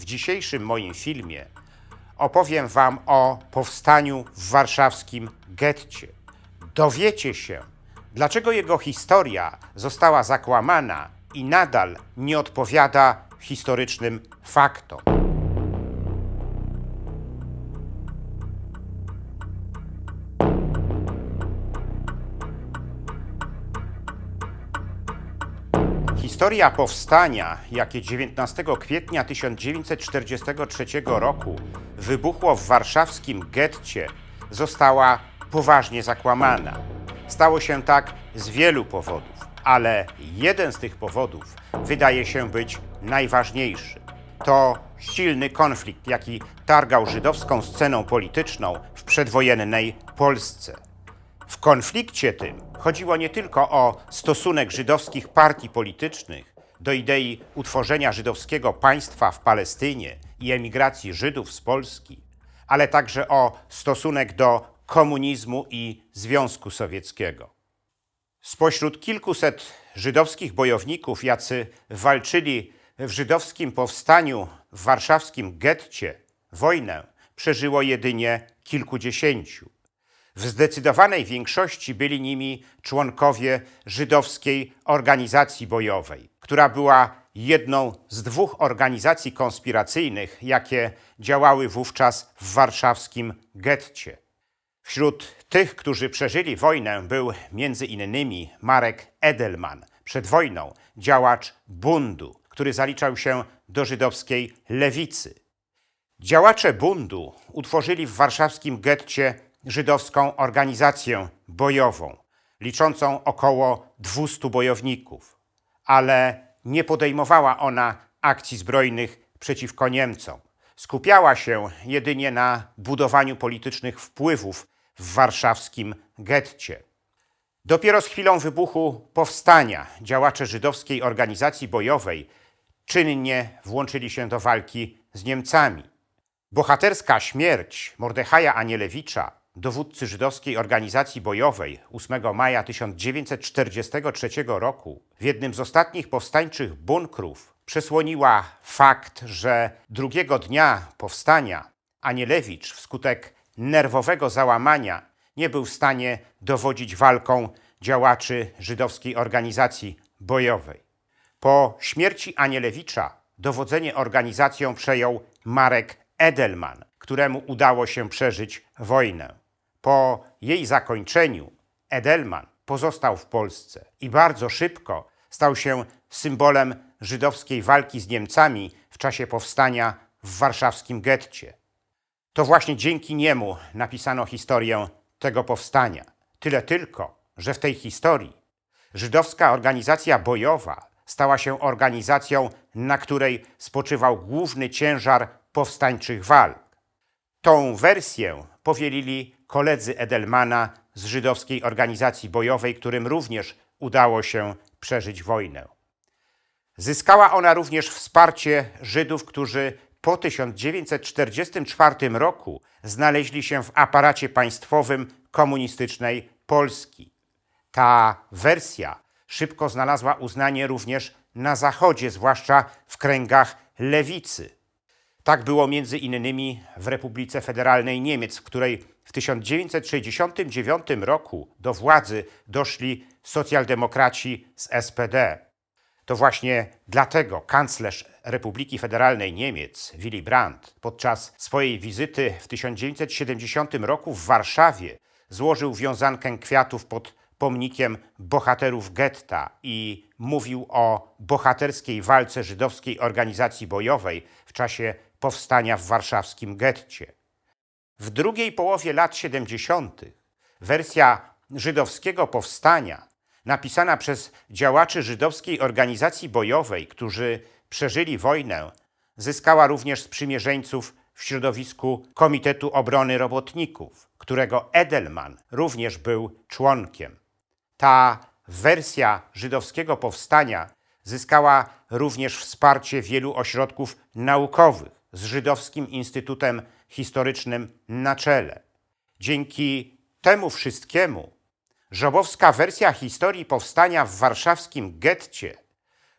W dzisiejszym moim filmie opowiem Wam o powstaniu w warszawskim getcie. Dowiecie się, dlaczego jego historia została zakłamana i nadal nie odpowiada historycznym faktom. Historia powstania, jakie 19 kwietnia 1943 roku wybuchło w warszawskim getcie, została poważnie zakłamana. Stało się tak z wielu powodów, ale jeden z tych powodów wydaje się być najważniejszy. To silny konflikt, jaki targał żydowską sceną polityczną w przedwojennej Polsce. W konflikcie tym chodziło nie tylko o stosunek żydowskich partii politycznych do idei utworzenia żydowskiego państwa w Palestynie i emigracji Żydów z Polski, ale także o stosunek do komunizmu i Związku Sowieckiego. Spośród kilkuset żydowskich bojowników, jacy walczyli w żydowskim powstaniu w warszawskim getcie, wojnę przeżyło jedynie kilkudziesięciu. W zdecydowanej większości byli nimi członkowie żydowskiej organizacji bojowej, która była jedną z dwóch organizacji konspiracyjnych, jakie działały wówczas w warszawskim getcie. Wśród tych, którzy przeżyli wojnę, był między innymi Marek Edelman, przed wojną działacz bundu, który zaliczał się do żydowskiej lewicy. Działacze bundu utworzyli w warszawskim getcie żydowską organizację bojową, liczącą około 200 bojowników, ale nie podejmowała ona akcji zbrojnych przeciwko Niemcom. Skupiała się jedynie na budowaniu politycznych wpływów w warszawskim getcie. Dopiero z chwilą wybuchu powstania działacze żydowskiej organizacji bojowej czynnie włączyli się do walki z Niemcami. Bohaterska śmierć Mordechaja Anielewicza, dowódcy żydowskiej organizacji bojowej 8 maja 1943 roku w jednym z ostatnich powstańczych bunkrów przesłoniła fakt, że drugiego dnia powstania Anielewicz wskutek nerwowego załamania nie był w stanie dowodzić walką działaczy żydowskiej organizacji bojowej. Po śmierci Anielewicza dowodzenie organizacją przejął Marek Edelman, któremu udało się przeżyć wojnę. Po jej zakończeniu Edelman pozostał w Polsce i bardzo szybko stał się symbolem żydowskiej walki z Niemcami w czasie powstania w warszawskim getcie. To właśnie dzięki niemu napisano historię tego powstania. Tyle tylko, że w tej historii żydowska organizacja bojowa stała się organizacją, na której spoczywał główny ciężar powstańczych walk. Tą wersję powielili koledzy Edelmana z żydowskiej organizacji bojowej, którym również udało się przeżyć wojnę. Zyskała ona również wsparcie Żydów, którzy po 1944 roku znaleźli się w aparacie państwowym komunistycznej Polski. Ta wersja szybko znalazła uznanie również na Zachodzie, zwłaszcza w kręgach lewicy. Tak było między innymi w Republice Federalnej Niemiec, w której w 1969 roku do władzy doszli socjaldemokraci z SPD. To właśnie dlatego kanclerz Republiki Federalnej Niemiec, Willy Brandt, podczas swojej wizyty w 1970 roku w Warszawie złożył wiązankę kwiatów pod pomnikiem bohaterów getta i mówił o bohaterskiej walce żydowskiej organizacji bojowej w czasie powstania w warszawskim getcie. W drugiej połowie lat 70. wersja żydowskiego powstania, napisana przez działaczy żydowskiej organizacji bojowej, którzy przeżyli wojnę, zyskała również sprzymierzeńców w środowisku Komitetu Obrony Robotników, którego Edelman również był członkiem. Ta wersja żydowskiego powstania zyskała również wsparcie wielu ośrodków naukowych z Żydowskim Instytutem Historycznym na czele. Dzięki temu wszystkiemu żobowska wersja historii powstania w warszawskim getcie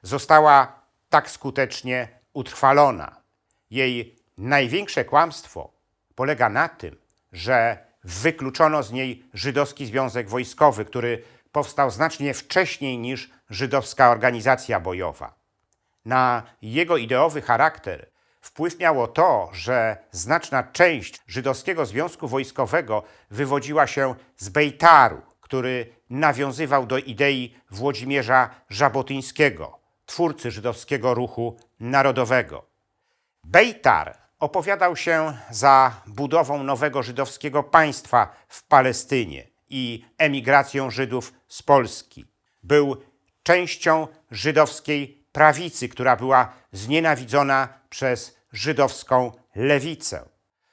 została tak skutecznie utrwalona. Jej największe kłamstwo polega na tym, że wykluczono z niej żydowski związek wojskowy, który powstał znacznie wcześniej niż żydowska organizacja bojowa. Na jego ideowy charakter wpływ miało to, że znaczna część żydowskiego związku wojskowego wywodziła się z Bejtaru, który nawiązywał do idei Włodzimierza Żabotyńskiego, twórcy żydowskiego ruchu narodowego. Bejtar opowiadał się za budową nowego żydowskiego państwa w Palestynie i emigracją Żydów z Polski. Był częścią żydowskiej prawicy, która była znienawidzona przez żydowską lewicę.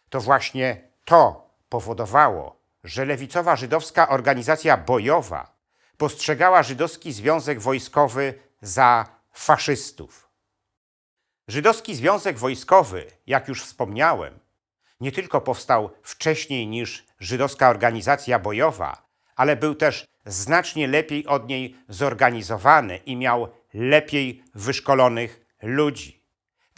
To właśnie to powodowało, że lewicowa żydowska organizacja bojowa postrzegała żydowski związek wojskowy za faszystów. Żydowski Związek Wojskowy, jak już wspomniałem, nie tylko powstał wcześniej niż żydowska organizacja bojowa, ale był też znacznie lepiej od niej zorganizowany i miał lepiej wyszkolonych ludzi.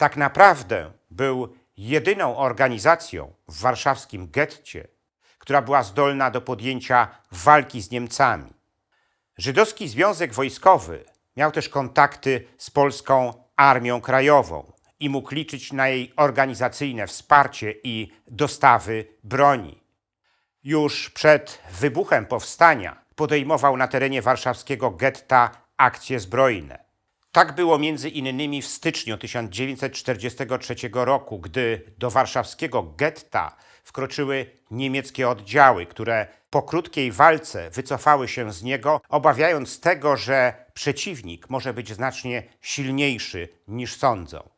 Tak naprawdę był jedyną organizacją w warszawskim getcie, która była zdolna do podjęcia walki z Niemcami. Żydowski Związek Wojskowy miał też kontakty z polską Armią Krajową i mógł liczyć na jej organizacyjne wsparcie i dostawy broni. Już przed wybuchem powstania podejmował na terenie warszawskiego getta akcje zbrojne. Tak było między innymi w styczniu 1943 roku, gdy do warszawskiego getta wkroczyły niemieckie oddziały, które po krótkiej walce wycofały się z niego, obawiając tego, że przeciwnik może być znacznie silniejszy niż sądzą.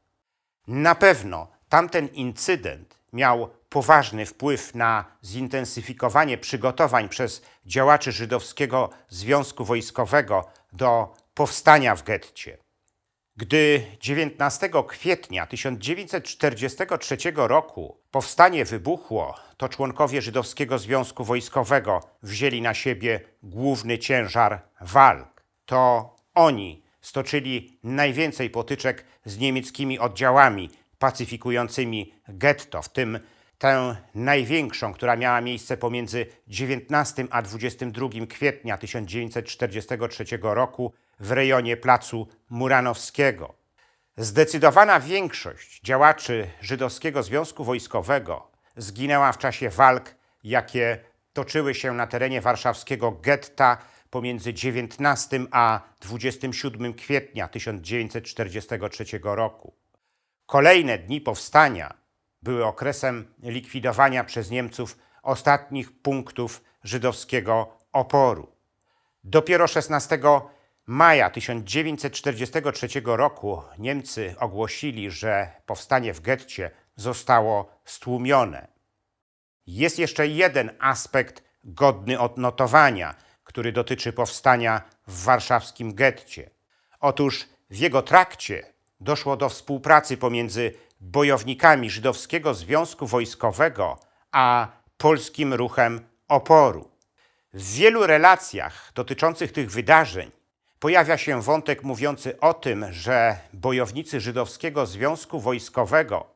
Na pewno tamten incydent miał poważny wpływ na zintensyfikowanie przygotowań przez działaczy Żydowskiego Związku Wojskowego do powstania w getcie. Gdy 19 kwietnia 1943 roku powstanie wybuchło, to członkowie Żydowskiego Związku Wojskowego wzięli na siebie główny ciężar walk. To oni stoczyli najwięcej potyczek z niemieckimi oddziałami pacyfikującymi getto, w tym tę największą, która miała miejsce pomiędzy 19 a 22 kwietnia 1943 roku w rejonie placu Muranowskiego. Zdecydowana większość działaczy Żydowskiego Związku Wojskowego zginęła w czasie walk, jakie toczyły się na terenie warszawskiego getta pomiędzy 19 a 27 kwietnia 1943 roku. Kolejne dni powstania były okresem likwidowania przez Niemców ostatnich punktów żydowskiego oporu. Dopiero 16 maja 1943 roku Niemcy ogłosili, że powstanie w getcie zostało stłumione. Jest jeszcze jeden aspekt godny odnotowania, który dotyczy powstania w warszawskim getcie. Otóż w jego trakcie doszło do współpracy pomiędzy bojownikami Żydowskiego Związku Wojskowego a polskim ruchem oporu. W wielu relacjach dotyczących tych wydarzeń pojawia się wątek mówiący o tym, że bojownicy Żydowskiego Związku Wojskowego,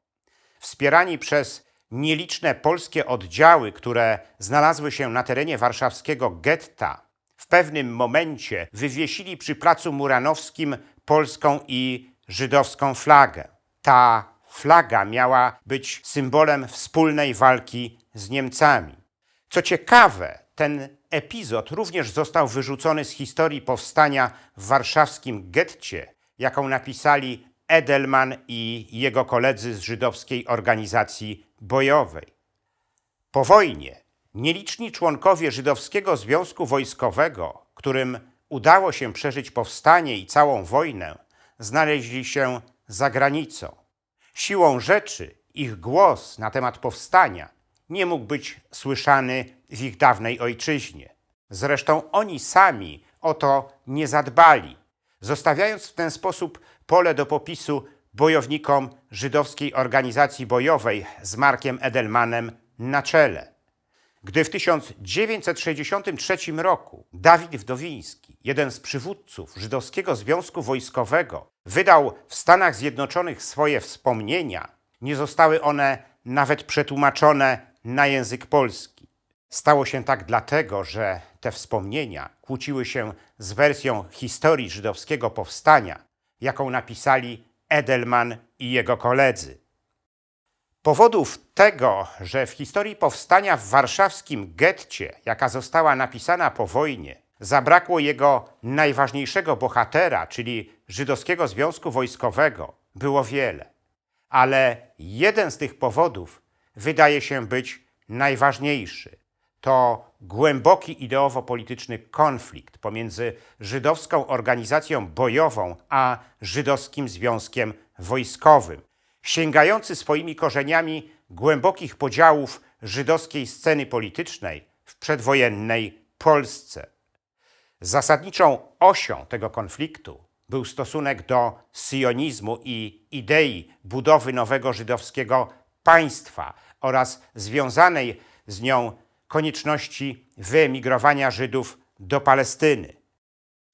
wspierani przez nieliczne polskie oddziały, które znalazły się na terenie warszawskiego getta, w pewnym momencie wywiesili przy placu Muranowskim polską i żydowską flagę. Ta flaga miała być symbolem wspólnej walki z Niemcami. Co ciekawe, ten epizod również został wyrzucony z historii powstania w warszawskim getcie, jaką napisali Edelman i jego koledzy z żydowskiej organizacji bojowej. Po wojnie nieliczni członkowie Żydowskiego Związku Wojskowego, którym udało się przeżyć powstanie i całą wojnę, znaleźli się za granicą. Siłą rzeczy ich głos na temat powstania nie mógł być słyszany w ich dawnej ojczyźnie. Zresztą oni sami o to nie zadbali, zostawiając w ten sposób pole do popisu bojownikom żydowskiej organizacji bojowej z Markiem Edelmanem na czele. Gdy w 1963 roku Dawid Wdowiński, jeden z przywódców Żydowskiego Związku Wojskowego, wydał w Stanach Zjednoczonych swoje wspomnienia, Nie zostały one nawet przetłumaczone na język polski. Stało się tak dlatego, że te wspomnienia kłóciły się z wersją historii żydowskiego powstania, jaką napisali Edelman i jego koledzy. Powodów tego, że w historii powstania w warszawskim getcie, jaka została napisana po wojnie, zabrakło jego najważniejszego bohatera, czyli Żydowskiego Związku Wojskowego, było wiele. Ale jeden z tych powodów wydaje się być najważniejszy. To głęboki ideowo-polityczny konflikt pomiędzy żydowską organizacją bojową a żydowskim związkiem wojskowym, sięgający swoimi korzeniami głębokich podziałów żydowskiej sceny politycznej w przedwojennej Polsce. Zasadniczą osią tego konfliktu był stosunek do sionizmu i idei budowy nowego żydowskiego państwa oraz związanej z nią konieczności wyemigrowania Żydów do Palestyny.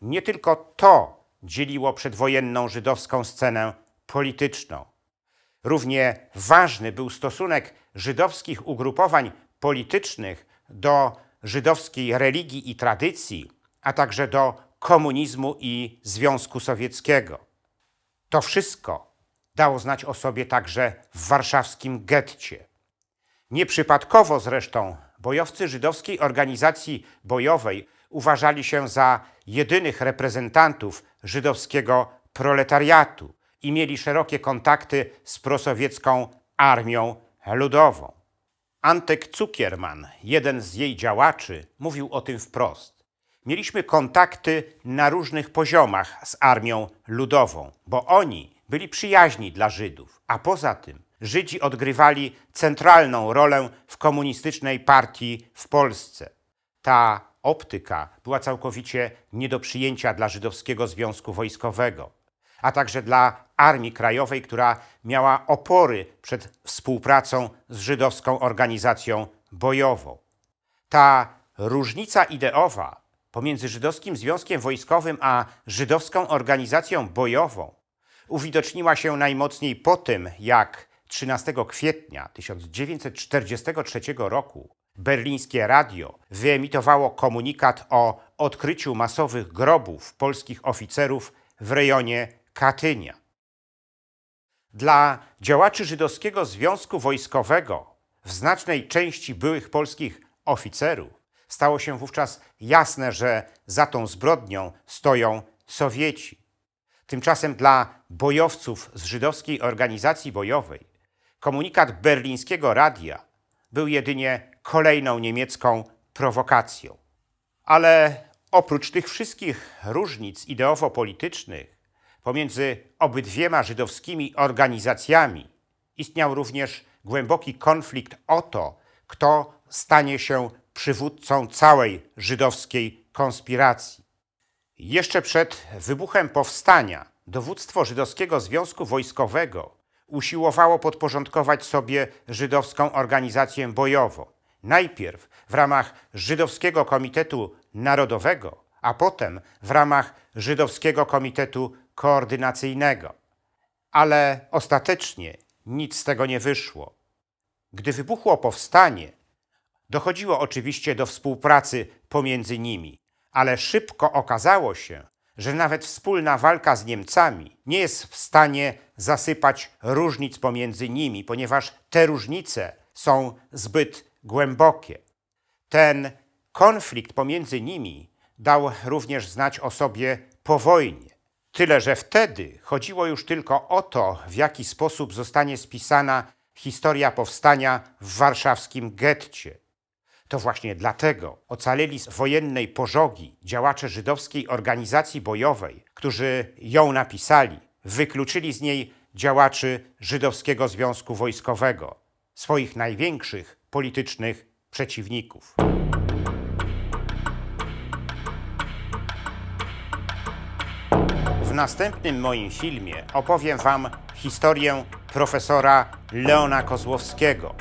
Nie tylko to dzieliło przedwojenną żydowską scenę polityczną. Równie ważny był stosunek żydowskich ugrupowań politycznych do żydowskiej religii i tradycji, a także do komunizmu i Związku Sowieckiego. To wszystko dało znać o sobie także w warszawskim getcie. Nieprzypadkowo zresztą bojowcy żydowskiej organizacji bojowej uważali się za jedynych reprezentantów żydowskiego proletariatu i mieli szerokie kontakty z prosowiecką armią ludową. Antek Cukierman, jeden z jej działaczy, mówił o tym wprost. Mieliśmy kontakty na różnych poziomach z armią ludową, bo oni byli przyjaźni dla Żydów, a poza tym Żydzi odgrywali centralną rolę w komunistycznej partii w Polsce. Ta optyka była całkowicie nie do przyjęcia dla Żydowskiego Związku Wojskowego, a także dla Armii Krajowej, która miała opory przed współpracą z żydowską organizacją bojową. Ta różnica ideowa pomiędzy Żydowskim Związkiem Wojskowym a żydowską organizacją bojową uwidoczniła się najmocniej po tym, jak 13 kwietnia 1943 roku berlińskie radio wyemitowało komunikat o odkryciu masowych grobów polskich oficerów w rejonie Katynia. Dla działaczy Żydowskiego Związku Wojskowego, w znacznej części byłych polskich oficerów, stało się wówczas jasne, że za tą zbrodnią stoją Sowieci. Tymczasem dla bojowców z żydowskiej organizacji bojowej komunikat berlińskiego radia był jedynie kolejną niemiecką prowokacją. Ale oprócz tych wszystkich różnic ideowo-politycznych pomiędzy obydwiema żydowskimi organizacjami istniał również głęboki konflikt o to, kto stanie się przywódcą całej żydowskiej konspiracji. Jeszcze przed wybuchem powstania dowództwo Żydowskiego Związku Wojskowego usiłowało podporządkować sobie żydowską organizację bojową. Najpierw w ramach Żydowskiego Komitetu Narodowego, a potem w ramach Żydowskiego Komitetu Koordynacyjnego. Ale ostatecznie nic z tego nie wyszło. Gdy wybuchło powstanie, dochodziło oczywiście do współpracy pomiędzy nimi, ale szybko okazało się, że nawet wspólna walka z Niemcami nie jest w stanie zasypać różnic pomiędzy nimi, ponieważ te różnice są zbyt głębokie. Ten konflikt pomiędzy nimi dał również znać o sobie po wojnie. Tyle, że wtedy chodziło już tylko o to, w jaki sposób zostanie spisana historia powstania w warszawskim getcie. To właśnie dlatego ocaleli z wojennej pożogi działacze żydowskiej organizacji bojowej, którzy ją napisali, wykluczyli z niej działaczy Żydowskiego Związku Wojskowego, swoich największych politycznych przeciwników. W następnym moim filmie opowiem Wam historię profesora Leona Kozłowskiego,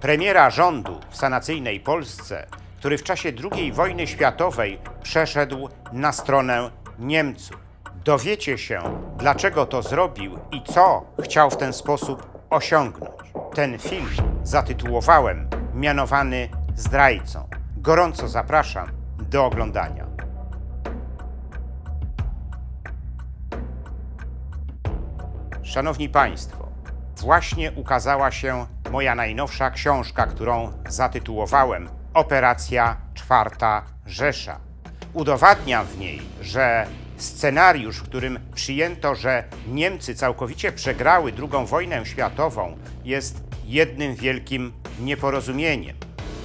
premiera rządu w sanacyjnej Polsce, który w czasie II wojny światowej przeszedł na stronę Niemców. Dowiecie się, dlaczego to zrobił i co chciał w ten sposób osiągnąć. Ten film zatytułowałem Mianowany zdrajcą. Gorąco zapraszam do oglądania. Szanowni Państwo, właśnie ukazała się moja najnowsza książka, którą zatytułowałem Operacja Czwarta Rzesza. Udowadniam w niej, że scenariusz, w którym przyjęto, że Niemcy całkowicie przegrały II wojnę światową, jest jednym wielkim nieporozumieniem.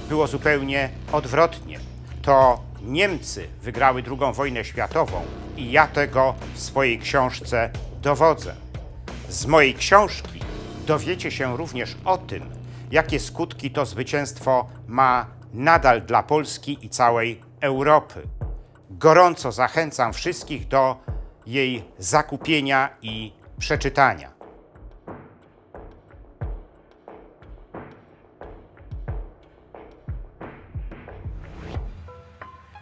Było zupełnie odwrotnie. To Niemcy wygrały II wojnę światową i ja tego w swojej książce dowodzę. Z mojej książki dowiecie się również o tym, jakie skutki to zwycięstwo ma nadal dla Polski i całej Europy. Gorąco zachęcam wszystkich do jej zakupienia i przeczytania.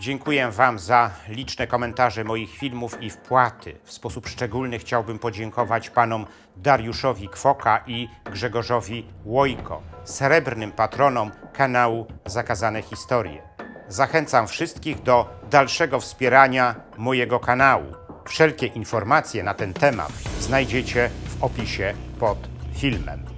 Dziękuję Wam za liczne komentarze moich filmów i wpłaty. W sposób szczególny chciałbym podziękować panom Dariuszowi Kwoka i Grzegorzowi Łojko, srebrnym patronom kanału Zakazane Historie. Zachęcam wszystkich do dalszego wspierania mojego kanału. Wszelkie informacje na ten temat znajdziecie w opisie pod filmem.